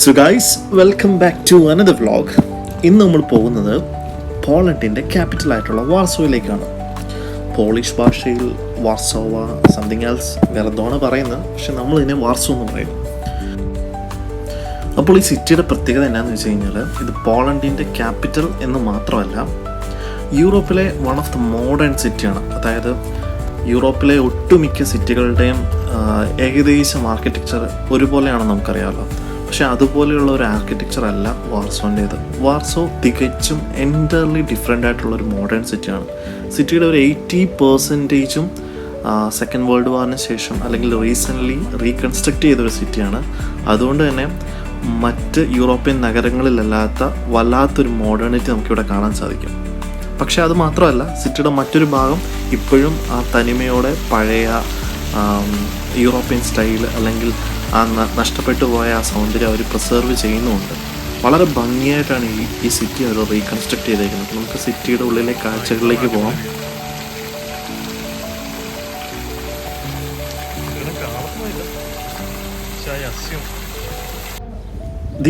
So guys welcome back to another vlog ഇന്ന് നമ്മൾ പോകുന്നത് പോളണ്ടിന്റെ ക്യാപിറ്റൽ ആയിട്ടുള്ള വാർസോയിലേക്കാണ്. പോളിഷ് ഭാഷയിൽ വാർസോവ സംതിങ് എൽസ് വേറെ എന്തോണ് പറയുന്നത് പക്ഷെ നമ്മൾ ഇതിനെ വാർസോ എന്ന് പറയും. അപ്പോൾ ഈ സിറ്റിയുടെ പ്രത്യേകത എന്നാന്ന് വെച്ച് കഴിഞ്ഞാൽ ഇത് പോളണ്ടിന്റെ ക്യാപിറ്റൽ എന്ന് മാത്രമല്ല യൂറോപ്പിലെ വൺ ഓഫ് ദ മോഡേൺ സിറ്റിയാണ് അതായത് യൂറോപ്പിലെ ഒട്ടുമിക്ക സിറ്റികളുടെയും ഏകദേശം ആർക്കിടെക്ചർ ഒരുപോലെയാണ് നമുക്കറിയാമല്ലോ. പക്ഷെ അതുപോലെയുള്ള ഒരു ആർക്കിടെക്ചർ അല്ല വാർസോന്റേത് വാർസോ തികച്ചും എന്റർലി ഡിഫറെന്റ് ആയിട്ടുള്ള ഒരു മോഡേൺ സിറ്റിയാണ് സിറ്റിയുടെ ഒരു എയ്റ്റി പെർസെന്റേജും സെക്കൻഡ് വേൾഡ് വാറിന് ശേഷം അല്ലെങ്കിൽ റീസെന്റ്ലി റീകൺസ്ട്രക്ട് ചെയ്തൊരു സിറ്റിയാണ് അതുകൊണ്ട് തന്നെ മറ്റ് യൂറോപ്യൻ നഗരങ്ങളിലല്ലാത്ത വല്ലാത്തൊരു മോഡേണിറ്റി നമുക്കിവിടെ കാണാൻ സാധിക്കും. പക്ഷേ അത് മാത്രമല്ല സിറ്റിയുടെ മറ്റൊരു ഭാഗം ഇപ്പോഴും ആ തനിമയോടെ പഴയ യൂറോപ്യൻ സ്റ്റൈൽ അല്ലെങ്കിൽ ആ നഷ്ടപ്പെട്ടു പോയ ആ സൗന്ദര്യം അവർ പ്രിസർവ് ചെയ്യുന്നുമുണ്ട്. വളരെ ഭംഗിയായിട്ടാണ് ഈ ഈ സിറ്റി അവർ റീകൺസ്ട്രക്ട് ചെയ്തേക്കുന്നത്. നമുക്ക് സിറ്റിയുടെ ഉള്ളിലെ കാഴ്ചകളിലേക്ക് പോകാം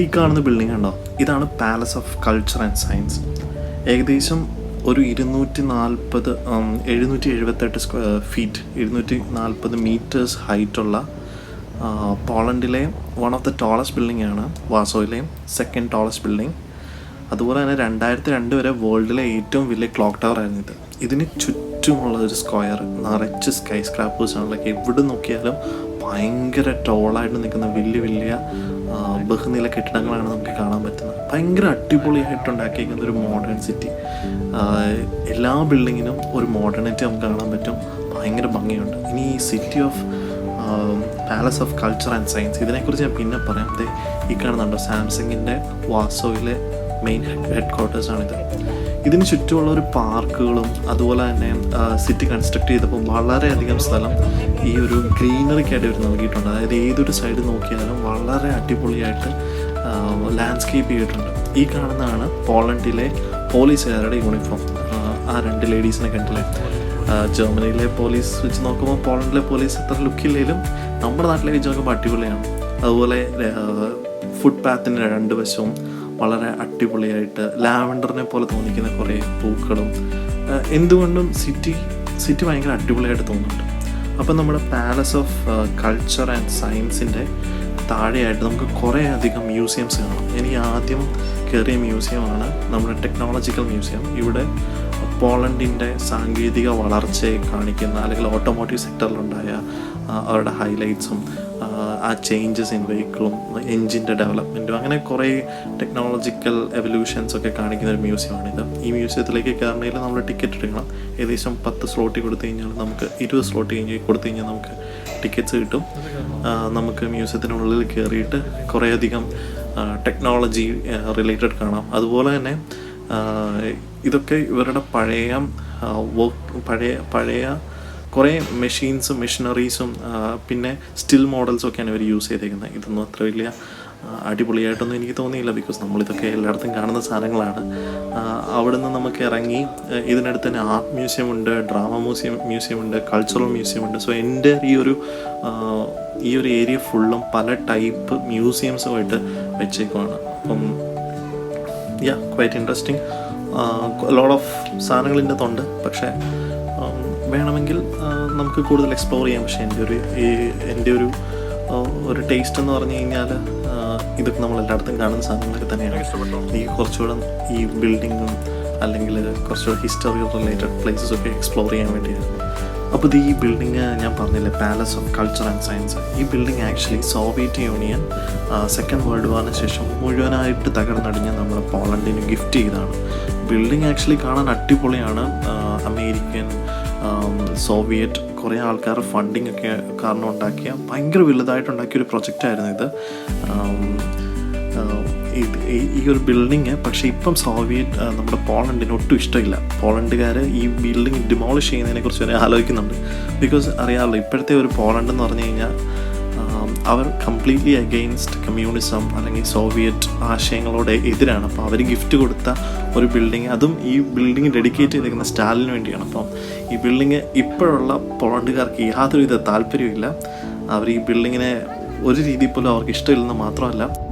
ഈ കാണുന്ന ബിൽഡിംഗ് ഉണ്ടോ ഇതാണ് palace of culture and science ഏകദേശം ഒരു ഇരുന്നൂറ്റി നാൽപ്പത് എഴുന്നൂറ്റി എഴുപത്തെട്ട് സ്ക്വയർ ഫീറ്റ് ഇരുന്നൂറ്റി നാൽപ്പത് മീറ്റേഴ്സ് ഹൈറ്റുള്ള പോളണ്ടിലെ one of the tallest building ആണ് വാസോയിലെ സെക്കൻഡ് ടോളസ്റ്റ് ബിൽഡിംഗ് അതുപോലെ തന്നെ രണ്ടായിരത്തി രണ്ട് വരെ വേൾഡിലെ ഏറ്റവും വലിയ ക്ലോക്ക് ടവർ ആയിരുന്നു ഇത്. ഇതിന് ചുറ്റുമുള്ള ഒരു സ്ക്വയർ നിറച്ച് സ്കൈ സ്ക്രാപ്പേഴ്സ് ആണ്. ലൈക്ക് എവിടെ നോക്കിയാലും ഭയങ്കര ടോളായിട്ട് നിൽക്കുന്ന വലിയ വലിയ ബഹുനില കെട്ടിടങ്ങളാണ് നമുക്ക് കാണാൻ പറ്റുന്നത്. ഭയങ്കര അടിപൊളിയായിട്ട് ഉണ്ടാക്കിയിരിക്കുന്ന ഒരു മോഡേൺ സിറ്റി എല്ലാ ബിൽഡിങ്ങിനും ഒരു മോഡേണിറ്റി നമുക്ക് കാണാൻ പറ്റും. ഭയങ്കര ഭംഗിയുണ്ട്. ഇനി ഈ city of palace of culture and science ഇതിനെക്കുറിച്ച് ഞാൻ പിന്നെ പറയാം. ഈ കാണുന്നുണ്ടോ? സാംസങ്ങിന്റെ വാസോയിലെ മെയിൻ ഹെഡ് ക്വാർട്ടേഴ്സാണിത് ഇതിന് ചുറ്റുമുള്ള ഒരു പാർക്കുകളും അതുപോലെ തന്നെ സിറ്റി കൺസ്ട്രക്ട് ചെയ്തപ്പോൾ വളരെയധികം സ്ഥലം ഈ ഒരു ഗ്രീനറിക്കായിട്ട് ഇവർ നൽകിയിട്ടുണ്ട്. അതായത് ഏതൊരു സൈഡ് നോക്കിയാലും വളരെ അടിപൊളിയായിട്ട് ലാൻഡ്സ്കേപ്പ് ചെയ്തിട്ടുണ്ട്. ഈ കാണുന്നതാണ് പോളണ്ടിലെ പോലീസുകാരുടെ യൂണിഫോം ആ രണ്ട് ലേഡീസിനെ കണ്ടില്ലേ? ജർമ്മനിയിലെ പോലീസ് വെച്ച് നോക്കുമ്പോൾ പോളണ്ടിലെ പോലീസ് എത്ര ലുക്കില്ലെങ്കിലും നമ്മുടെ നാട്ടിലെ വെച്ച് നോക്കുമ്പോൾ അടിപൊളിയാണ്. അതുപോലെ ഫുട് പാത്തിന്റെ രണ്ട് വശവും വളരെ അടിപൊളിയായിട്ട് ലാവൻഡറിനെ പോലെ തോന്നിക്കുന്ന കുറേ പൂക്കളും എന്തുകൊണ്ടും സിറ്റി സിറ്റി ഭയങ്കര അടിപൊളിയായിട്ട് തോന്നുന്നുണ്ട്. അപ്പം നമ്മുടെ പാലസ് ഓഫ് കൾച്ചർ ആൻഡ് സയൻസിന്റെ താഴെയായിട്ട് നമുക്ക് കുറേ അധികം മ്യൂസിയംസ് കാണാം. എനിക്ക് ആദ്യം കയറിയ മ്യൂസിയമാണ് നമ്മുടെ ടെക്നോളജിക്കൽ മ്യൂസിയം ഇവിടെ പോളണ്ടിന്റെ സാങ്കേതിക വളർച്ചയെ കാണിക്കുന്ന അല്ലെങ്കിൽ ഓട്ടോമോട്ടീവ് സെക്ടറിലുണ്ടായ അവരുടെ ഹൈലൈറ്റ്സും ആ ചേഞ്ചസ് ഇൻ വെഹിക്കിളും എൻജിന്റെ ഡെവലപ്മെന്റും അങ്ങനെ കുറേ ടെക്നോളജിക്കൽ എവല്യൂഷൻസ് ഒക്കെ കാണിക്കുന്ന ഒരു മ്യൂസിയമാണിത് ഈ മ്യൂസിയത്തിലേക്ക് കയറണമെങ്കിൽ നമ്മൾ ടിക്കറ്റ് എടുക്കണം. ഏകദേശം പത്ത് സ്ലോട്ട് കൊടുത്തു കഴിഞ്ഞാൽ നമുക്ക് ഇരുപത് സ്ലോട്ട് കഴിഞ്ഞ് കൊടുത്തു കഴിഞ്ഞാൽ നമുക്ക് ടിക്കറ്റ്സ് കിട്ടും. നമുക്ക് മ്യൂസിയത്തിനുള്ളിൽ കയറിയിട്ട് കുറേയധികം ടെക്നോളജി റിലേറ്റഡ് കാണാം. അതുപോലെ തന്നെ ഇതൊക്കെ ഇവരുടെ പഴയ വർക്ക് പഴയ പഴയ കുറേ മെഷീൻസും മെഷീനറീസും പിന്നെ സ്റ്റിൽ മോഡൽസും ഒക്കെയാണ് ഇവർ യൂസ് ചെയ്തേക്കുന്നത് ഇതൊന്നും അത്ര വലിയ അടിപൊളിയായിട്ടൊന്നും എനിക്ക് തോന്നിയില്ല ബിക്കോസ് നമ്മളിതൊക്കെ എല്ലായിടത്തും കാണുന്ന സാധനങ്ങളാണ്. അവിടുന്ന് നമുക്ക് ഇറങ്ങി ഇതിനടുത്ത് തന്നെ ആർട്ട് മ്യൂസിയം ഉണ്ട് ഡ്രാമ മ്യൂസിയം മ്യൂസിയം ഉണ്ട് കൾച്ചറൽ മ്യൂസിയം ഉണ്ട്. സോ എന്റെ ഈ ഒരു ഈ ഒരു ഏരിയ ഫുള്ളും പല ടൈപ്പ് മ്യൂസിയംസുമായിട്ട് വെച്ചേക്കുവാണ്. അപ്പം yeah quite interesting load of സാധനങ്ങൾ അകത്തുണ്ട് പക്ഷേ വേണമെങ്കിൽ നമുക്ക് കൂടുതൽ എക്സ്പ്ലോർ ചെയ്യാം. പക്ഷേ എന്റെ ഒരു ഈ എന്റെ ഒരു ഒരു ടേസ്റ്റ് എന്ന് പറഞ്ഞു കഴിഞ്ഞാൽ ഇതൊക്കെ നമ്മൾ എല്ലായിടത്തും കാണുന്ന സാധനങ്ങളൊക്കെ തന്നെയാണ്. എനിക്ക് കുറച്ചുകൂടെ ഈ ബിൽഡിങ്ങും അല്ലെങ്കിൽ കുറച്ചുകൂടെ ഹിസ്റ്ററി റിലേറ്റഡ് പ്ലേസസ് ഒക്കെ എക്സ്പ്ലോർ ചെയ്യാൻ വേണ്ടിയാണ് അപ്പോൾ ഈ ബിൽഡിങ് ഞാൻ പറഞ്ഞില്ലേ palace of culture and science ഈ building actually Soviet Union second world വാറിന് ശേഷം മുഴുവനായിട്ട് തകർന്നടിഞ്ഞ് നമ്മൾ പോളണ്ടിന് ഗിഫ്റ്റ് ചെയ്തതാണ് ബിൽഡിംഗ് ആക്ച്വലി കാണാൻ അടിപൊളിയാണ്. അമേരിക്കൻ സോവിയറ്റ് കുറേ ആൾക്കാർ ഫണ്ടിങ് ഒക്കെ കാരണം ഉണ്ടാക്കിയ ഭയങ്കര വലുതായിട്ട് ഉണ്ടാക്കിയ ഒരു പ്രൊജക്റ്റായിരുന്നു ഇത്. ഈ- ഒരു ബിൽഡിങ് പക്ഷേ ഇപ്പം സോവിയറ്റ് നമ്മുടെ പോളണ്ടിന് ഒട്ടും ഇഷ്ടമില്ല. പോളണ്ടുകാർ ഈ ബിൽഡിംഗ് ഡിമോളിഷ് ചെയ്യുന്നതിനെ കുറിച്ച് വരെ ആലോചിക്കുന്നുണ്ട്. ബിക്കോസ് അറിയാമല്ലോ ഇപ്പോഴത്തെ ഒരു പോളണ്ട് എന്ന് പറഞ്ഞു കഴിഞ്ഞാൽ അവർ കംപ്ലീറ്റ്ലി അഗെയിൻസ്റ്റ് കമ്മ്യൂണിസം അല്ലെങ്കിൽ സോവിയറ്റ് ആശയങ്ങളോട് എതിരാണ്. അപ്പോൾ അവർ ഗിഫ്റ്റ് കൊടുത്ത ഒരു ബിൽഡിങ് അതും ഈ ബിൽഡിംഗ് ഡെഡിക്കേറ്റ് ചെയ്തിരിക്കുന്ന സ്റ്റാലിന് വേണ്ടിയാണ്. അപ്പം ഈ ബിൽഡിങ് ഇപ്പോഴുള്ള പോളണ്ടുകാർക്ക് യാതൊരുവിധ താല്പര്യമില്ല അവർ ഈ ബിൽഡിങ്ങിനെ ഒരു രീതിയിൽ പോലും അവർക്ക് ഇഷ്ടമില്ലെന്ന് മാത്രമല്ല.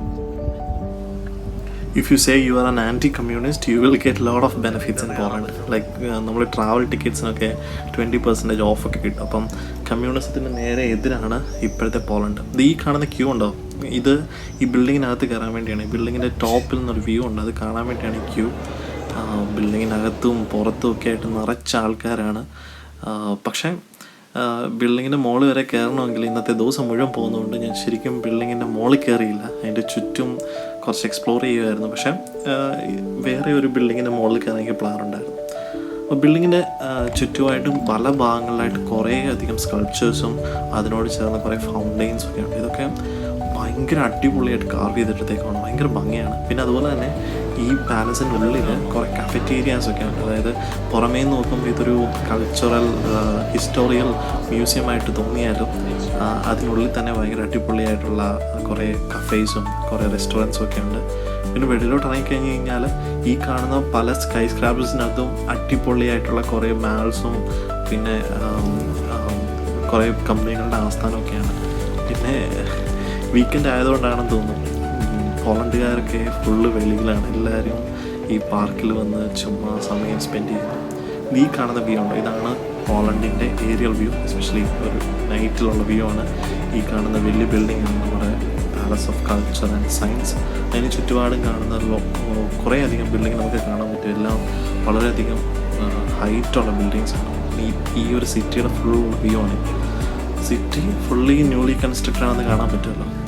If you say you are an anti communist you will get load of benefits in Poland like നമ്മൾ ട്രാവൽ ടിക്കറ്റ്സിനൊക്കെ ട്വന്റി പെർസെന്റേജ് ഓഫൊക്കെ കിട്ടും. അപ്പം കമ്മ്യൂണിസത്തിന് നേരെ എതിരാണ് ഇപ്പോഴത്തെ പോളണ്ട് ഇത് ഈ കാണുന്ന ക്യൂ ഉണ്ടോ? ഇത് ഈ ബിൽഡിങ്ങിനകത്ത് കയറാൻ വേണ്ടിയാണ്. ഈ ബിൽഡിങ്ങിന്റെ ടോപ്പിൽ നിന്നൊരു വ്യൂ ഉണ്ട്. അത് കാണാൻ വേണ്ടിയാണ് ഈ ക്യൂ ബിൽഡിങ്ങിനകത്തും പുറത്തും ഒക്കെ ആയിട്ട് നിറച്ച ആൾക്കാരാണ്. പക്ഷേ ബിൽഡിങ്ങിന്റെ മുകളിൽ വരെ കയറണമെങ്കിൽ ഇന്നത്തെ ദിവസം മുഴുവൻ പോകുന്നതുകൊണ്ട് ഞാൻ ശരിക്കും ബിൽഡിങ്ങിന്റെ മുകളിൽ കയറിയില്ല. അതിന്റെ ചുറ്റും കുറച്ച് എക്സ്പ്ലോർ ചെയ്യുമായിരുന്നു പക്ഷേ വേറെ ഒരു ബിൽഡിങ്ങിന്റെ മുകളിൽ കയറാൻ എനിക്ക് പ്ലാൻ ഉണ്ടായിരുന്നു. അപ്പോൾ ബിൽഡിങ്ങിന്റെ ചുറ്റുമായിട്ടും പല ഭാഗങ്ങളിലായിട്ട് കുറേ അധികം സ്കൾപ്ചേഴ്സും അതിനോട് ചേർന്ന കുറേ ഫൗണ്ടെയിൻസും ഒക്കെ ഉണ്ട് ഇതൊക്കെ ഭയങ്കര അടിപൊളിയായിട്ട് കാർവ് ചെയ്തിട്ടത്തേക്കാണ്. ഭയങ്കര ഭംഗിയാണ്. പിന്നെ അതുപോലെ തന്നെ പാലസിന്റെ ഉള്ളിൽ കുറേ കഫറ്റേരിയാസ് ഒക്കെ ഉണ്ട്. അതായത് പുറമേ നോക്കുമ്പോൾ ഇതൊരു കൾച്ചറൽ ഹിസ്റ്റോറിയൽ മ്യൂസിയം ആയിട്ട് തോന്നിയാലും അതിനുള്ളിൽ തന്നെ ഭയങ്കര അടിപൊളിയായിട്ടുള്ള കുറേ കഫേസും കുറേ റെസ്റ്റോറന്റ്സും ഒക്കെ ഉണ്ട്. പിന്നെ വെളിയിലോട്ട് ഇറങ്ങിക്കഴിഞ്ഞ് കഴിഞ്ഞാൽ ഈ കാണുന്ന പല സ്കൈ സ്ക്രാബേഴ്സിനകത്തും അടിപൊളിയായിട്ടുള്ള കുറേ മാൾസും പിന്നെ കുറേ കമ്പനികളുടെ ആസ്ഥാനമൊക്കെയാണ്. പിന്നെ വീക്കെൻഡ് ആയതുകൊണ്ടാണെന്ന് തോന്നുന്നു. ഉം, പോളണ്ടുകാരൊക്കെ ഫുള്ള് വെളിയിലാണ്. എല്ലാവരും ഈ പാർക്കിൽ വന്ന് ചുമ്മാ സമയം സ്പെൻഡ് ചെയ്യുന്നു. നീ ഈ കാണുന്ന വ്യൂ ഉണ്ട്? ഇതാണ് പോളണ്ടിന്റെ ഏരിയൽ വ്യൂ എസ്പെഷ്യലി ഒരു നൈറ്റിലുള്ള വ്യൂ ആണ്. ഈ കാണുന്ന വലിയ ബിൽഡിംഗ് ആണ് നമ്മുടെ palace of culture and science അതിന് ചുറ്റുപാടും കാണുന്ന കുറേ അധികം ബിൽഡിംഗ് നമുക്ക് കാണാൻ പറ്റും. എല്ലാം വളരെയധികം ഹൈറ്റുള്ള ബിൽഡിങ്സ് ആണ്. ഈ ഈ ഒരു സിറ്റിയുടെ ഫുൾ വ്യൂ ആണ്. സിറ്റി ഫുള്ളി ന്യൂലി കൺസ്ട്രക്റ്റഡ് ആണെന്ന് കാണാൻ പറ്റുമല്ലോ.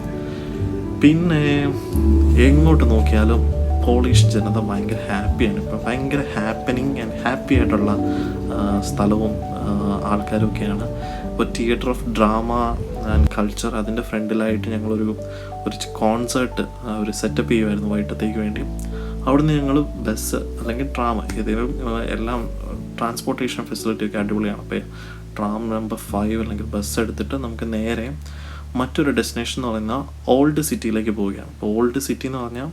പിന്നെ എങ്ങോട്ട് നോക്കിയാലും പോളിഷ് ജനത ഭയങ്കര ഹാപ്പിയാണ്. ഇപ്പം ഭയങ്കര ഹാപ്പനിങ് ആൻഡ് ഹാപ്പി ആയിട്ടുള്ള സ്ഥലവും ആൾക്കാരൊക്കെയാണ്. ഇപ്പോൾ theatre of drama and culture അതിന്റെ ഫ്രണ്ടിലായിട്ട് ഞങ്ങളൊരു ഒരു കോൺസേർട്ട് ഒരു സെറ്റപ്പ് ചെയ്യുമായിരുന്നു വൈകിട്ടത്തേക്ക് വേണ്ടി. അവിടുന്ന് ഞങ്ങൾ ബസ് അല്ലെങ്കിൽ ട്രാം ഏതെങ്കിലും എല്ലാം ട്രാൻസ്പോർട്ടേഷൻ ഫെസിലിറ്റി ഒക്കെ അടിപൊളിയാണ്. അപ്പോൾ ട്രാം നമ്പർ ഫൈവ് അല്ലെങ്കിൽ ബസ് എടുത്തിട്ട് നമുക്ക് നേരെ മറ്റൊരു ഡെസ്റ്റിനേഷൻ എന്ന് പറയുന്ന ഓൾഡ് സിറ്റിയിലേക്ക് പോവുകയാണ്. അപ്പോൾ ഓൾഡ് സിറ്റി എന്ന് പറഞ്ഞാൽ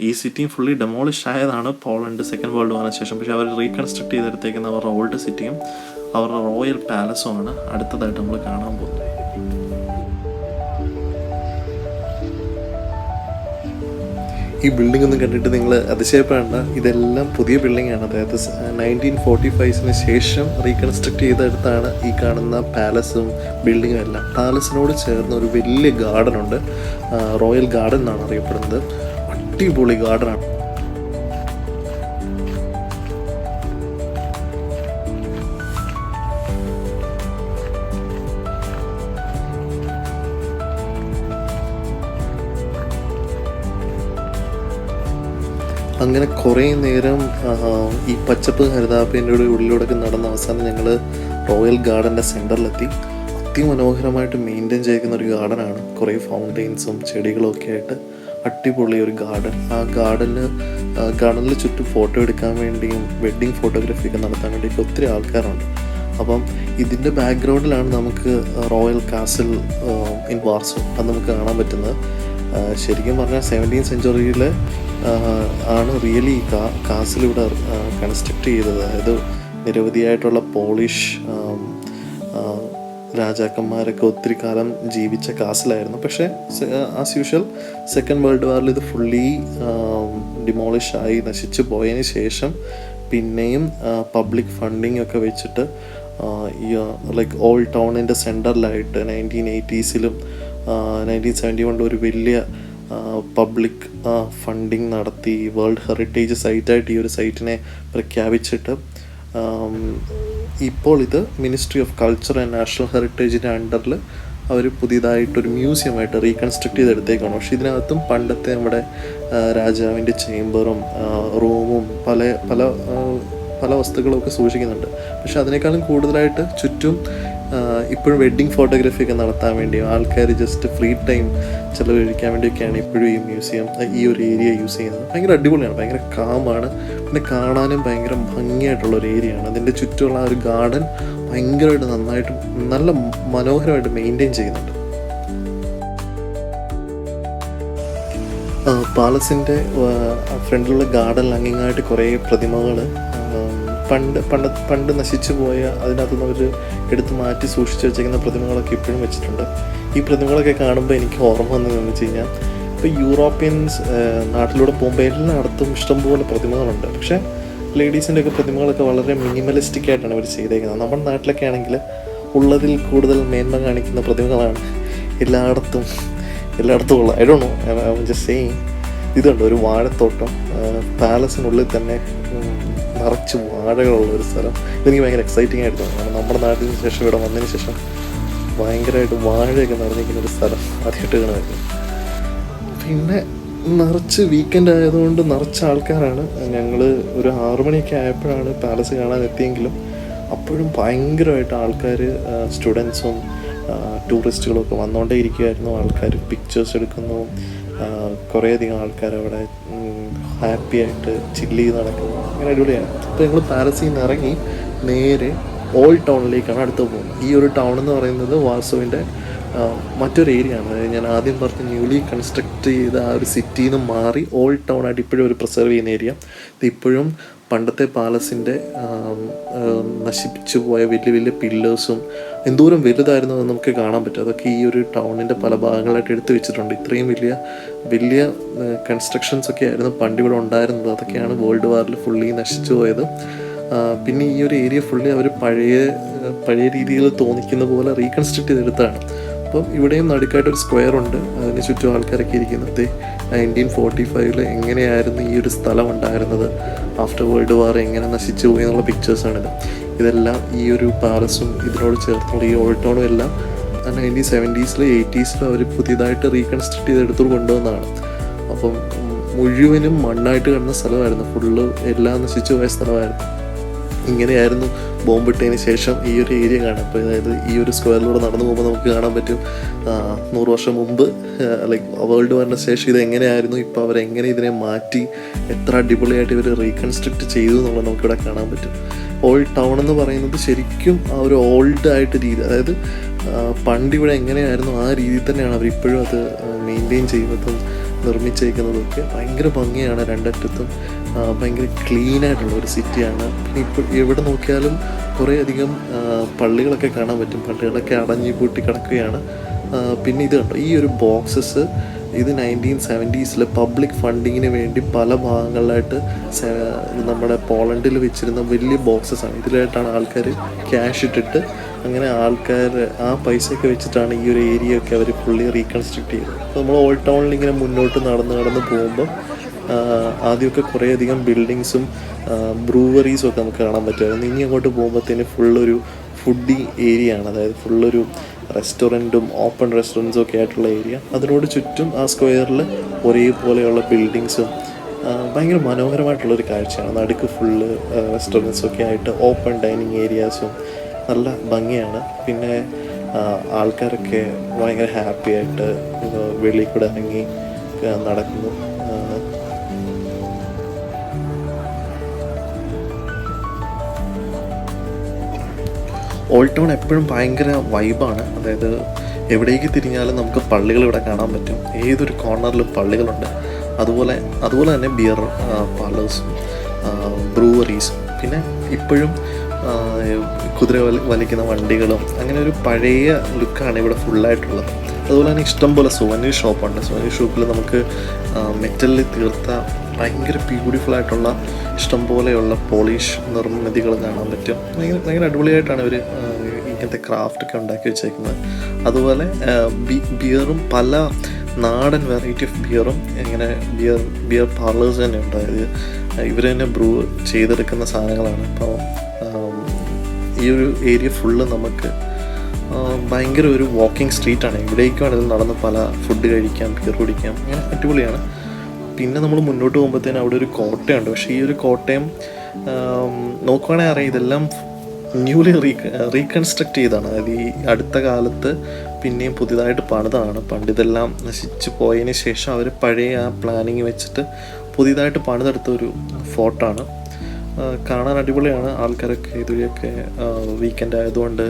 ഈ സിറ്റിയും ഫുള്ളി ഡെമോളിഷ് ആയതാണ് പോളണ്ട് സെക്കൻഡ് വേൾഡ് വാറിന് ശേഷം. പക്ഷേ അവർ റീകൺസ്ട്രക്ട് ചെയ്തെടുത്തേക്കുന്ന അവരുടെ ഓൾഡ് സിറ്റിയും അവരുടെ റോയൽ പാലസും ആണ് അടുത്തതായിട്ട് നമ്മൾ കാണാൻ പോകുന്നത്. ഈ ബിൽഡിംഗ് ഒന്നും കണ്ടിട്ട് നിങ്ങൾ അതിശയപ്പെടേണ്ട. ഇതെല്ലാം പുതിയ ബിൽഡിംഗ് ആണ്. അതായത് നയന്റീൻ ഫോർട്ടി ഫൈവ്സിന് ശേഷം റീകൺസ്ട്രക്ട് ചെയ്തെടുത്താണ് ഈ കാണുന്ന പാലസും ബിൽഡിങ്ങും എല്ലാം. പാലസിനോട് ചേർന്ന ഒരു വലിയ ഗാർഡൻ ഉണ്ട്. റോയൽ ഗാർഡൻ എന്നാണ് അറിയപ്പെടുന്നത്. അടിപൊളി ഗാർഡൻ അങ്ങനെ കുറേ നേരം ഈ പച്ചപ്പ് ഹരിതാപ്പേന്റെ ഉള്ളിലൂടെയൊക്കെ നടന്ന അവസാനം ഞങ്ങൾ റോയൽ ഗാർഡന്റെ സെന്ററിലെത്തി. അതിമനോഹരമായിട്ട് മെയിന്റെയിൻ ചെയ്യുന്ന ഒരു ഗാർഡനാണ്. കുറേ ഫൗണ്ടെയിൻസും ചെടികളും ഒക്കെ ആയിട്ട് അടിപൊളി ഒരു ഗാർഡൻ. ആ ഗാർഡന് ഗാർഡനിൽ ചുറ്റും ഫോട്ടോ എടുക്കാൻ വേണ്ടിയും വെഡ്ഡിങ് ഫോട്ടോഗ്രാഫി ഒക്കെ നടത്താൻ വേണ്ടിയൊക്കെ ഒത്തിരി ആൾക്കാരുണ്ട്. അപ്പം ഇതിന്റെ ബാക്ക്ഗ്രൗണ്ടിലാണ് നമുക്ക് റോയൽ കാസിൽ ഇൻ വാർസോ. അത് നമുക്ക് കാണാൻ പറ്റുന്നത്. ശരിക്കും പറഞ്ഞാൽ സെവന്റീൻ സെഞ്ചുറിയിൽ ആണ് റിയലി ഈ കാ കാസിൽ ഇവിടെ കൺസ്ട്രക്ട് ചെയ്തത്. അതായത് നിരവധിയായിട്ടുള്ള പോളിഷ് രാജാക്കന്മാരൊക്കെ ഒത്തിരി കാലം ജീവിച്ച കാസിലായിരുന്നു. പക്ഷേ ആസ് യൂഷ്വൽ സെക്കൻഡ് വേൾഡ് വാറിൽ ഇത് ഫുള്ളി ഡിമോളിഷ് ആയി നശിച്ചു പോയതിന് ശേഷം പിന്നെയും പബ്ലിക് ഫണ്ടിങ് ഒക്കെ വെച്ചിട്ട് ലൈക്ക് ഓൾഡ് ടൗണിന്റെ സെന്ററിലായിട്ട് നയന്റീൻ എയ്റ്റീസിലും നയന്റീൻ സെവന്റി വണ്ണിൽ ഒരു വലിയ പബ്ലിക് ഫണ്ടിങ് നടത്തി വേൾഡ് ഹെറിറ്റേജ് സൈറ്റായിട്ട് ഈ ഒരു സൈറ്റിനെ പ്രഖ്യാപിച്ചിട്ട് ഇപ്പോൾ ഇത് ministry of culture and national ഹെറിറ്റേജിന്റെ അണ്ടറിൽ അവർ പുതിയതായിട്ടൊരു മ്യൂസിയമായിട്ട് റീകൺസ്ട്രക്ട് ചെയ്തെടുത്തേക്കാണ്. പക്ഷേ ഇതിനകത്തും പണ്ടത്തെ നമ്മുടെ രാജാവിന്റെ ചേംബറും റൂമും പല പല പല പല വസ്തുക്കളൊക്കെ സൂക്ഷിക്കുന്നുണ്ട്. പക്ഷെ അതിനേക്കാളും കൂടുതലായിട്ട് ചുറ്റും ഇപ്പോഴും വെഡ്ഡിങ് ഫോട്ടോഗ്രാഫി ഒക്കെ നടത്താൻ വേണ്ടിയും ആൾക്കാർ ജസ്റ്റ് ഫ്രീ ടൈം ചിലവഴിക്കാൻ വേണ്ടിയൊക്കെയാണ് ഇപ്പോഴും ഈ മ്യൂസിയം ഈ ഒരു ഏരിയ യൂസ് ചെയ്യുന്നത്. ഭയങ്കര അടിപൊളിയാണ് ഭയങ്കര കാമാണ് പിന്നെ കാണാനും ഭയങ്കര ഭംഗിയായിട്ടുള്ള ഒരു ഏരിയയാണ് അതിന്റെ ചുറ്റുമുള്ള ആ ഒരു ഗാർഡൻ ഭയങ്കരമായിട്ട് നന്നായിട്ട് നല്ല മനോഹരമായിട്ട് മെയിന്റെയിൻ ചെയ്യുന്നുണ്ട്. പാലസിന്റെ ഫ്രണ്ടിലുള്ള ഗാർഡനിൽ അങ്ങിങ്ങായിട്ട് കുറേ പ്രതിമകൾ പണ്ട് പണ്ട് പണ്ട് നശിച്ചു പോയ അതിനകത്തു നിന്ന് അവർ എടുത്ത് മാറ്റി സൂക്ഷിച്ചു വെച്ചേക്കുന്ന പ്രതിമകളൊക്കെ ഇപ്പോഴും വെച്ചിട്ടുണ്ട്. ഈ പ്രതിമകളൊക്കെ കാണുമ്പോൾ എനിക്ക് ഓർമ്മ വന്നതെന്ന് വെച്ച് കഴിഞ്ഞാൽ ഇപ്പോൾ യൂറോപ്യൻസ് നാട്ടിലൂടെ പോകുമ്പോൾ എല്ലായിടത്തും ഇഷ്ടംപോലെ പ്രതിമകളുണ്ട്. പക്ഷേ ലേഡീസിന്റെ ഒക്കെ പ്രതിമകളൊക്കെ വളരെ മിനിമലിസ്റ്റിക് ആയിട്ടാണ് ഇവർ ചെയ്തേക്കുന്നത്. നമ്മുടെ നാട്ടിലൊക്കെ ആണെങ്കിൽ ഉള്ളതിൽ കൂടുതൽ മേന്മ കാണിക്കുന്ന പ്രതിമകളാണ് എല്ലായിടത്തും എല്ലായിടത്തും ഉള്ള I don't know just same ഇതുണ്ട് ഒരു വാഴത്തോട്ടം പാലസിനുള്ളിൽ തന്നെ നിറച്ച് വാഴകളുള്ള ഒരു സ്ഥലം. ഇതെനിക്ക് ഭയങ്കര എക്സൈറ്റിംഗ് ആയിട്ട് തോന്നുന്നു. കാരണം നമ്മുടെ നാട്ടിന് ശേഷം ഇവിടെ വന്നതിന് ശേഷം ഭയങ്കരമായിട്ട് വാഴയൊക്കെ നിറഞ്ഞിരിക്കുന്ന ഒരു സ്ഥലം ആദ്യമായിട്ട് കാണുമായിരുന്നു. പിന്നെ നിറച്ച് വീക്കെൻഡ് ആയതുകൊണ്ട് നിറച്ച ആൾക്കാരാണ്. ഞങ്ങൾ ഒരു ആറു മണിയൊക്കെ ആയപ്പോഴാണ് പാലസ് കാണാൻ എത്തിയെങ്കിലും അപ്പോഴും ഭയങ്കരമായിട്ട് ആൾക്കാർ സ്റ്റുഡൻസും ടൂറിസ്റ്റുകളും ഒക്കെ വന്നുകൊണ്ടേ ഇരിക്കുമായിരുന്നു ആൾക്കാർ പിക്ചേഴ്സ് എടുക്കുന്നു. കുറേയധികം ആൾക്കാർ അവിടെ ഹാപ്പി ആയിട്ട് ചില്ല് ചെയ്ത് നടക്കുന്നു. അങ്ങനെ അടിപൊളിയാണ്. അപ്പോൾ ഞങ്ങൾ പാലസിൽ നിന്ന് ഇറങ്ങി നേരെ ഓൾഡ് ടൗണിലേക്കാണ് അടുത്ത് പോകുന്നത്. ഈ ഒരു ടൗൺ എന്ന് പറയുന്നത് വാർസോവിന്റെ മറ്റൊരു ഏരിയ ആണ്. അതായത് ഞാൻ ആദ്യം പറഞ്ഞ ന്യൂലി കൺസ്ട്രക്ട് ചെയ്ത ആ ഒരു സിറ്റിയിൽ നിന്ന് മാറി ഓൾഡ് ടൗൺ ആയിട്ട് ഇപ്പോഴും ഒരു പ്രിസർവ് ചെയ്യുന്ന ഏരിയ ഇപ്പോഴും പണ്ടത്തെ പാലസിന്റെ നശിപ്പിച്ചു പോയ വലിയ വലിയ പില്ലേഴ്സും എന്തോരം വലുതായിരുന്നു എന്ന് നമുക്ക് കാണാൻ പറ്റും. അതൊക്കെ ഈ ഒരു ടൗണിന്റെ പല ഭാഗങ്ങളായിട്ട് എടുത്തു വെച്ചിട്ടുണ്ട്. ഇത്രയും വലിയ വലിയ കൺസ്ട്രക്ഷൻസ് ഒക്കെ ആയിരുന്നു പണ്ട് ഇവിടെ ഉണ്ടായിരുന്നത്. അതൊക്കെയാണ് വേൾഡ് വാറിൽ ഫുള്ളി നശിച്ചു പോയത്. പിന്നെ ഈ ഒരു ഏരിയ ഫുള്ളി അവർ പഴയ പഴയ രീതിയിൽ തോന്നിക്കുന്ന പോലെ റീകൺസ്ട്രക്ട് ചെയ്തെടുത്താണ് അപ്പം ഇവിടെയും നടുക്കായിട്ട് ഒരു സ്ക്വയർ ഉണ്ട്. അതിന് ചുറ്റും ആൾക്കാരൊക്കെ ഇരിക്കുന്നത്. നയന്റീൻ ഫോർട്ടി ഫൈവിൽ എങ്ങനെയായിരുന്നു ഈ ഒരു സ്ഥലം ഉണ്ടായിരുന്നത് ആഫ്റ്റർ വേൾഡ് വാർ എങ്ങനെ നശിച്ചു പോയി എന്നുള്ള പിക്ചേഴ്സാണിത് ഇതെല്ലാം ഈ ഒരു പാലസും ഇതിനോട് ചേർത്തുള്ള ഈ ഓൾഡ് ടൗണും എല്ലാം നയന്റീൻ സെവന്റീസിലും എയ്റ്റീസിലും അവർ പുതിയതായിട്ട് റീകൺസ്ട്രക്ട് ചെയ്തെടുത്തു കൊണ്ടുവന്നതാണ്. അപ്പം മുഴുവനും മണ്ണായിട്ട് കിടന്ന സ്ഥലമായിരുന്നു. ഫുള്ള് എല്ലാം നശിച്ചു പോയ സ്ഥലമായിരുന്നു. ഇങ്ങനെയായിരുന്നു ബോംബിട്ടതിന് ശേഷം ഈ ഒരു ഏരിയ കാണാം അപ്പോൾ അതായത് ഈ ഒരു സ്ക്വയറിലൂടെ നടന്നു പോകുമ്പോൾ നമുക്ക് കാണാൻ പറ്റും നൂറ് വർഷം മുമ്പ് ലൈക്ക് വേൾഡ് വാറിന് ശേഷം ഇത് എങ്ങനെയായിരുന്നു ഇപ്പോൾ അവരെങ്ങനെ ഇതിനെ മാറ്റി എത്ര അടിപൊളിയായിട്ട് ഇവർ റീകൺസ്ട്രക്ട് ചെയ്തു എന്നുള്ളത് നമുക്കിവിടെ കാണാൻ പറ്റും. ഓൾഡ് ടൗൺ എന്ന് പറയുന്നത് ശരിക്കും ആ ഒരു ഓൾഡ് ആയിട്ട് രീതി അതായത് പണ്ടിവിടെ എങ്ങനെയായിരുന്നു ആ രീതിയിൽ തന്നെയാണ് അവർ ഇപ്പോഴും അത് മെയിന്റെയിൻ ചെയ്യുന്നതും. നിർമ്മിച്ചേക്കുന്നതൊക്കെ ഭയങ്കര ഭംഗിയാണ് രണ്ടറ്റത്തും. ഭയങ്കര ക്ലീൻ ആയിട്ടുള്ള ഒരു സിറ്റിയാണ് പിന്നെ ഇപ്പോൾ എവിടെ നോക്കിയാലും കുറേ അധികം പള്ളികളൊക്കെ കാണാൻ പറ്റും. പള്ളികളൊക്കെ അടഞ്ഞു പൂട്ടി കിടക്കുകയാണ്. പിന്നെ ഇത് കണ്ടോ? ഈ ഒരു ബോക്സസ് ഇത് നയന്റീൻ സെവന്റീസിൽ പബ്ലിക് ഫണ്ടിങ്ങിന് വേണ്ടി പല ഭാഗങ്ങളിലായിട്ട് നമ്മുടെ പോളണ്ടിൽ വെച്ചിരുന്ന വലിയ ബോക്സസ് ആണ്. ഇതിലായിട്ടാണ് ആൾക്കാർ ക്യാഷ് ഇട്ടിട്ട് അങ്ങനെ ആൾക്കാർ ആ പൈസയൊക്കെ വെച്ചിട്ടാണ് ഈ ഒരു ഏരിയ ഒക്കെ അവർ ഫുള്ളി റീകൺസ്ട്രക്ട് ചെയ്തത്. അപ്പോൾ നമ്മൾ ഓൾഡ് ടൗണിൽ ഇങ്ങനെ മുന്നോട്ട് നടന്ന് നടന്ന് പോകുമ്പോൾ ആദ്യമൊക്കെ കുറേയധികം ബിൽഡിങ്സും ബ്രൂവറീസും ഒക്കെ നമുക്ക് കാണാൻ പറ്റുമായിരുന്നു. ഇനി അങ്ങോട്ട് പോകുമ്പോഴത്തേന് ഫുള്ളൊരു ഫുഡി ഏരിയ ആണ്. അതായത് ഫുള്ളൊരു റെസ്റ്റോറന്റും ഓപ്പൺ റെസ്റ്റോറന്റ്സും ഒക്കെ ആയിട്ടുള്ള ഏരിയ അതിനോട് ചുറ്റും ആ സ്ക്വയറിൽ ഒരേപോലെയുള്ള ബിൽഡിങ്സും ഭയങ്കര മനോഹരമായിട്ടുള്ളൊരു കാഴ്ചയാണ്. നടുക്ക് ഫുള്ള് റെസ്റ്റോറന്റ്സും ഒക്കെ ആയിട്ട് ഓപ്പൺ ഡൈനിങ് ഏരിയാസും നല്ല ഭംഗിയാണ്. പിന്നെ ആൾക്കാരൊക്കെ ഭയങ്കര ഹാപ്പി ആയിട്ട് വെളിയിൽ കൂടെ ഇറങ്ങി നടക്കുന്നു. ഓൾഡ് എപ്പോഴും ഭയങ്കര വൈബാണ് അതായത് എവിടേക്ക് തിരിഞ്ഞാലും നമുക്ക് പള്ളികൾ ഇവിടെ കാണാൻ പറ്റും. ഏതൊരു കോർണറിലും പള്ളികളുണ്ട്. അതുപോലെ അതുപോലെ തന്നെ ബിയർ പാർലേഴ്സും ബ്രൂവറീസും പിന്നെ ഇപ്പോഴും കുതിര വലി വലിക്കുന്ന വണ്ടികളും അങ്ങനെ ഒരു പഴയ ലുക്കാണ് ഇവിടെ ഫുള്ളായിട്ടുള്ളത്. അതുപോലെ തന്നെ ഇഷ്ടം പോലെ ഷോപ്പുണ്ട് സുവനീർ ഷോപ്പിൽ നമുക്ക് മെറ്റലിൽ തീർത്ത ഭയങ്കര ബ്യൂട്ടിഫുൾ ആയിട്ടുള്ള ഇഷ്ടം പോലെയുള്ള പോളിഷ് നിർമ്മിതികൾ കാണാൻ പറ്റും. ഭയങ്കര ഭയങ്കര അടിപൊളിയായിട്ടാണ് ഇവർ ഇങ്ങനത്തെ ക്രാഫ്റ്റ് ഒക്കെ ഉണ്ടാക്കി വെച്ചേക്കുന്നത്. അതുപോലെ ബിയറും പല നാടൻ വെറൈറ്റി ഓഫ് ബിയറും ഇങ്ങനെ ബിയർ ബിയർ പാർലേഴ്സ് തന്നെ ഉണ്ട് അതായത് ഇവർ തന്നെ ബ്രൂ ചെയ്തെടുക്കുന്ന സാധനങ്ങളാണ്. അപ്പോൾ ഈ ഒരു ഏരിയ ഫുള്ള് നമുക്ക് ഭയങ്കര ഒരു വാക്കിംഗ് സ്ട്രീറ്റ് ആണ്. ഇവിടേക്ക് വേണമെങ്കിൽ നടന്ന് പല ഫുഡ് കഴിക്കാം ബിയർ കുടിക്കാം അങ്ങനെ അടിപൊളിയാണ്. പിന്നെ നമ്മൾ മുന്നോട്ട് പോകുമ്പോഴത്തേന് അവിടെ ഒരു കോട്ടയുണ്ട്. പക്ഷേ ഈ ഒരു കോട്ടയം നോക്കുവാണെങ്കിൽ അറിയാം ഇതെല്ലാം ന്യൂലി റീ റീകൺസ്ട്രക്ട് ചെയ്താണ്. അതായത് ഈ അടുത്ത കാലത്ത് പിന്നെയും പുതിയതായിട്ട് പണിതാണ്. പണ്ട് ഇതെല്ലാം നശിച്ചു പോയതിന് ശേഷം അവർ പഴയ ആ പ്ലാനിങ് വെച്ചിട്ട് പുതിയതായിട്ട് പണിതെടുത്ത ഒരു ഫോർട്ടാണ്. കാണാൻ അടിപൊളിയാണ്. ആൾക്കാരൊക്കെ ഇതുവഴിയൊക്കെ വീക്കെൻഡ് ആയതുകൊണ്ട്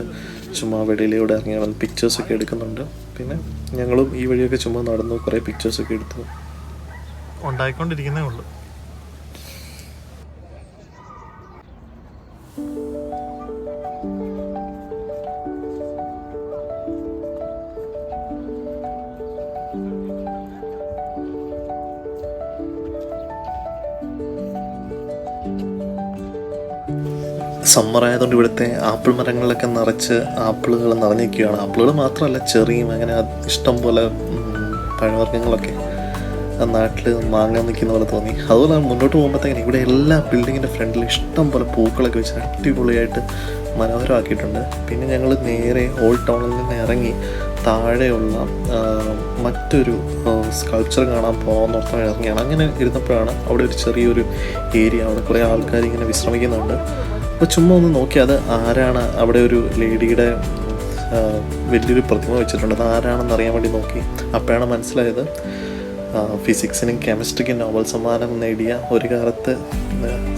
ചുമ്മാ വെളിയിലൂടെ ഇറങ്ങി വന്ന് പിക്ചേഴ്സൊക്കെ എടുക്കുന്നുണ്ട്. പിന്നെ ഞങ്ങളും ഈ വഴിയൊക്കെ ചുമ്മാ നടന്നു കുറേ പിക്ചേഴ്സൊക്കെ എടുത്തു. ഉണ്ടായിക്കൊണ്ടിരിക്കുന്നേ ഉള്ളൂ. സമ്മർ ആയതുകൊണ്ട് ഇവിടുത്തെ ആപ്പിൾ മരങ്ങളിലൊക്കെ നിറച്ച് ആപ്പിളുകൾ നിറഞ്ഞിരിക്കുകയാണ്. ആപ്പിളുകൾ മാത്രമല്ല ചെറിയും അങ്ങനെ ഇഷ്ടം പോലെ പഴവർഗങ്ങളൊക്കെ നാട്ടിൽ മാങ്ങ നിൽക്കുന്ന പോലെ തോന്നി. അതുപോലെ മുന്നോട്ട് പോകുമ്പോഴത്തേക്കിന് ഇവിടെ എല്ലാ ബിൽഡിങ്ങിന്റെ ഫ്രണ്ടിൽ ഇഷ്ടം പോലെ പൂക്കളൊക്കെ വെച്ച് അടിപൊളിയായിട്ട് മനോഹരമാക്കിയിട്ടുണ്ട്. പിന്നെ ഞങ്ങൾ നേരെ ഓൾഡ് ടൗണിൽ നിന്ന് ഇറങ്ങി താഴെയുള്ള മറ്റൊരു സ്കൾച്ചർ കാണാൻ പോകാമെന്നോർത്ത് ഇറങ്ങിയാണ്. അങ്ങനെ ഇരുന്നപ്പോഴാണ് അവിടെ ഒരു ചെറിയൊരു ഏരിയ അവിടെ കുറേ ആൾക്കാർ ഇങ്ങനെ വിശ്രമിക്കുന്നുണ്ട്. അപ്പോൾ ചുമ്മാ ഒന്ന് നോക്കി അത് ആരാണ് അവിടെ ഒരു ലേഡിയുടെ വലിയൊരു പ്രതിമ വെച്ചിട്ടുണ്ട്. അത് ആരാണെന്ന് അറിയാൻ വേണ്ടി നോക്കി. അപ്പോഴാണ് മനസ്സിലായത്. ഫിസിക്സിനും കെമിസ്ട്രിക്കും നോബൽ സമ്മാനം നേടിയ ഒരു കാലത്ത്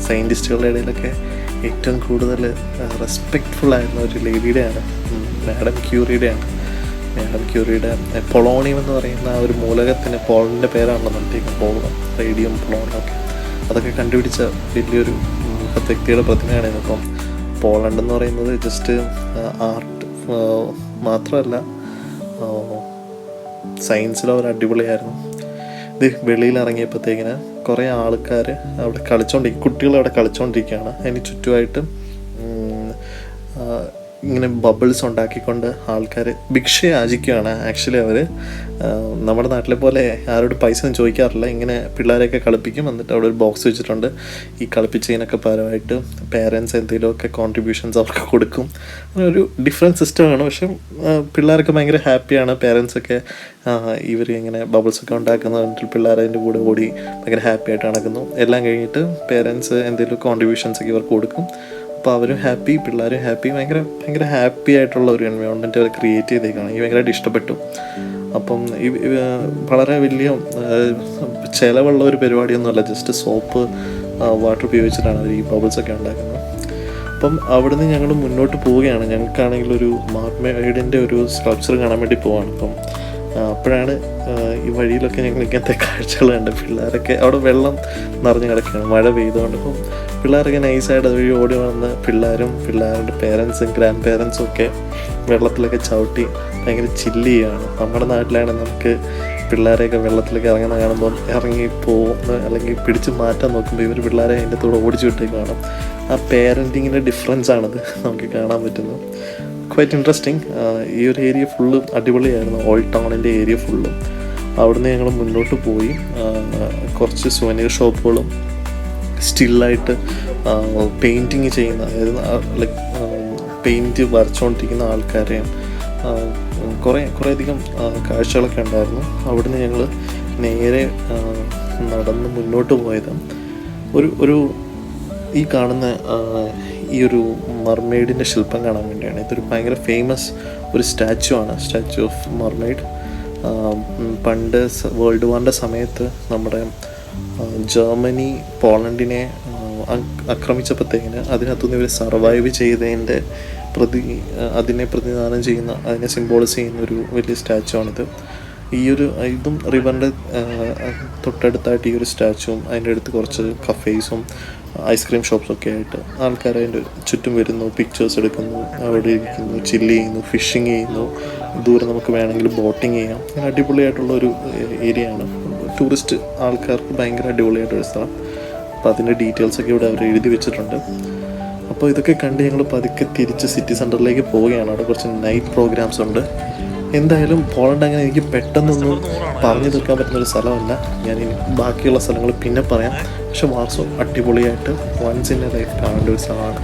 സയന്റിസ്റ്റുകളുടെ ഇടയിലൊക്കെ ഏറ്റവും കൂടുതൽ റെസ്പെക്റ്റ്ഫുൾ ആയിരുന്ന ഒരു ലേഡിയുടെയാണ് മാഡം ക്യൂറിയുടെയാണ് മാഡം ക്യൂറിയുടെ പൊളോണിയം എന്ന് പറയുന്ന ആ ഒരു മൂലകത്തിന് പോളിന്റെ പേരാണല്ലോ നമ്മൾ പോളം റേഡിയം പൊളോണിയം ഒക്കെ. അതൊക്കെ കണ്ടുപിടിച്ച വലിയൊരു വ്യക്തിയുടെ പ്രതിമയാണ് ഇപ്പം പോളണ്ട് എന്ന് പറയുന്നത് ജസ്റ്റ് ആർട്ട് മാത്രമല്ല സയൻസിലും അവർ അടിപൊളിയായിരുന്നു. ഇത് വെളിയിൽ ഇറങ്ങിയപ്പോഴത്തേക്കിന് കുറേ ആൾക്കാർ അവിടെ കളിച്ചോണ്ടിരിക്കും കുട്ടികൾ അവിടെ കളിച്ചോണ്ടിരിക്കുകയാണ്. അതിന് ചുറ്റുമായിട്ട് ഇങ്ങനെ ബബിൾസ് ഉണ്ടാക്കിക്കൊണ്ട് ആൾക്കാർ ഭിക്ഷ യാചിക്കുകയാണ് ആക്ച്വലി അവർ നമ്മുടെ നാട്ടിലെ പോലെ ആരോട് പൈസ ഒന്നും ചോദിക്കാറില്ല. ഇങ്ങനെ പിള്ളേരെയൊക്കെ കളിപ്പിക്കും. എന്നിട്ട് അവിടെ ഒരു ബോക്സ് വെച്ചിട്ടുണ്ട്. ഈ കളിപ്പിച്ചതിനൊക്കെ പരമായിട്ട് പേരൻസ് എന്തെങ്കിലുമൊക്കെ കോൺട്രിബ്യൂഷൻസ് അവർക്ക് കൊടുക്കും. അങ്ങനെ ഒരു ഡിഫറെന്റ് സിസ്റ്റമാണ് പക്ഷെ പിള്ളേരൊക്കെ ഭയങ്കര ഹാപ്പിയാണ് പേരൻസൊക്കെ ഇവർ ഇങ്ങനെ ബബിൾസൊക്കെ ഉണ്ടാക്കുന്ന. കണ്ടിട്ട് പിള്ളേർ അതിന്റെ കൂടെ ഓടി ഭയങ്കര ഹാപ്പി ആയിട്ട് നടക്കുന്നു. എല്ലാം കഴിഞ്ഞിട്ട് പേരൻസ് എന്തെങ്കിലും കോൺട്രിബ്യൂഷൻസ് ഒക്കെ ഇവർക്ക് കൊടുക്കും. അപ്പോൾ അവരും ഹാപ്പി പിള്ളേരും ഹാപ്പി ഭയങ്കര ഭയങ്കര ഹാപ്പി ആയിട്ടുള്ള ഒരു എൻവയോൺമെന്റ് അവർ ക്രിയേറ്റ് ചെയ്തേക്കാണ്. എനിക്ക് ഭയങ്കരമായിട്ട് ഇഷ്ടപ്പെട്ടു. അപ്പം ഈ വളരെ വലിയ ചിലവുള്ള ഒരു പരിപാടിയൊന്നുമല്ല ജസ്റ്റ് സോപ്പ് വാട്ടർ ഉപയോഗിച്ചിട്ടാണ് അവർ ഈ ബബിൾസൊക്കെ ഉണ്ടാക്കുന്നത്. അപ്പം അവിടുന്ന് ഞങ്ങൾ മുന്നോട്ട് പോവുകയാണ്. ഞങ്ങൾക്കാണെങ്കിൽ ഒരു മാർമേഡിന്റെ ഒരു സ്കൾപ്ചർ കാണാൻ വേണ്ടി പോവാണ്. അപ്പം അപ്പോഴാണ് ഈ വഴിയിലൊക്കെ ഞങ്ങൾ ഇങ്ങനത്തെ കാഴ്ചകൾ കണ്ട് പിള്ളേരൊക്കെ അവിടെ വെള്ളം നിറഞ്ഞു കിടക്കുകയാണ് മഴ പെയ്തുകൊണ്ട്. അപ്പം പിള്ളേരൊക്കെ നൈസായിട്ട് അതുവഴി ഓടി വന്ന് പിള്ളേരും പിള്ളേരുടെ പേരൻസും ഗ്രാൻഡ് പേരൻസും ഒക്കെ വെള്ളത്തിലൊക്കെ ചവിട്ടി ഭയങ്കര ചില്ലിയാണ് നമ്മുടെ നാട്ടിലാണെങ്കിൽ നമുക്ക് പിള്ളേരെയൊക്കെ വെള്ളത്തിലേക്ക് ഇറങ്ങുന്ന കാണുമ്പോൾ ഇറങ്ങി പോകുന്ന അല്ലെങ്കിൽ പിടിച്ച് മാറ്റാൻ നോക്കുമ്പോൾ ഇവർ പിള്ളേരെ അതിന്റെ കൂടെ ഓടിച്ചു വിട്ടേ കാണാം ആ പേരന്റിങ്ങിന്റെ ഡിഫറൻസ് ആണത് നമുക്ക് കാണാൻ പറ്റുന്നത്. ക്വൈറ്റ് ഇൻട്രസ്റ്റിംഗ് ഈ ഒരു ഏരിയ ഫുള്ള് അടിപൊളിയായിരുന്നു. ഓൾഡ് ടൗണിന്റെ ഏരിയ ഫുള്ളും അവിടുന്ന് ഞങ്ങൾ മുന്നോട്ട് പോയി. കുറച്ച് സുവനീർ ഷോപ്പുകളും സ്റ്റില്ലായിട്ട് പെയിന്റിങ് ചെയ്യുന്ന അതായത് ലൈക്ക് പെയിന്റ് വരച്ചുകൊണ്ടിരിക്കുന്ന ആൾക്കാരെയും കുറേ കുറേയധികം കാഴ്ചകളൊക്കെ ഉണ്ടായിരുന്നു. അവിടുന്ന് ഞങ്ങൾ നേരെ നടന്ന് മുന്നോട്ട് പോയത്. ഒരു ഒരു ഈ കാണുന്ന ഈ ഒരു മർമെയ്ഡിന്റെ ശില്പം കാണാൻ വേണ്ടിയാണ്. ഇതൊരു ഭയങ്കര ഫേമസ് ഒരു സ്റ്റാച്ചു ആണ്. സ്റ്റാച്ചു ഓഫ് മർമെയ്ഡ് പണ്ട് വേൾഡ് വാറിന്റെ സമയത്ത് നമ്മുടെ ജർമ്മനി പോളണ്ടിനെ ആക്രമിച്ചപ്പോഴത്തേക്കിന് അതിനകത്തുനിന്ന് ഇവർ സർവൈവ് ചെയ്തതിന്റെ പ്രതി അതിനെ പ്രതിനിധാനം ചെയ്യുന്ന അതിനെ സിംബോളൈസ് ചെയ്യുന്ന ഒരു വലിയ സ്റ്റാച്ചു ആണിത്. ഈ ഒരു ഇതും റിവറിന്റെ തൊട്ടടുത്തായിട്ട് ഈ ഒരു സ്റ്റാച്ചുവും അതിന്റെ അടുത്ത് കുറച്ച് കഫേസും ഐസ്ക്രീം ഷോപ്പ്സൊക്കെ ആയിട്ട് ആൾക്കാർ അതിന്റെ ചുറ്റും വരുന്നു പിക്ചേഴ്സ് എടുക്കുന്നു അവിടെ ഇരിക്കുന്നു ചില്ല് ചെയ്യുന്നു ഫിഷിങ് ചെയ്യുന്നു. ദൂരെ നമുക്ക് വേണമെങ്കിൽ ബോട്ടിങ് ചെയ്യാം. അങ്ങനെ അടിപൊളിയായിട്ടുള്ള ഒരു ഏരിയ ആണ്. ടൂറിസ്റ്റ് ആൾക്കാർക്ക് ഭയങ്കര അടിപൊളിയായിട്ടൊരു സ്ഥലം. അപ്പോൾ അതിന്റെ ഡീറ്റെയിൽസൊക്കെ ഇവിടെ അവർ എഴുതി വെച്ചിട്ടുണ്ട്. അപ്പോൾ ഇതൊക്കെ കണ്ട് ഞങ്ങൾ പതുക്കെ തിരിച്ച് സിറ്റി സെന്ററിലേക്ക് പോവുകയാണ്. അവിടെ കുറച്ച് നൈറ്റ് പ്രോഗ്രാംസ് ഉണ്ട്. എന്തായാലും പോളണ്ട് അങ്ങനെ എനിക്ക് പെട്ടെന്നൊന്നും പറഞ്ഞു തീർക്കാൻ പറ്റുന്ന ഒരു സ്ഥലമല്ല. ഞാൻ ഇനി ബാക്കിയുള്ള സ്ഥലങ്ങൾ പിന്നെ പറയാം. പക്ഷെ വാർസോ അടിപൊളിയായിട്ട് വൺസ് ഇൻ എ ലൈഫ് കാണേണ്ട ഒരു സ്ഥലമാണ്.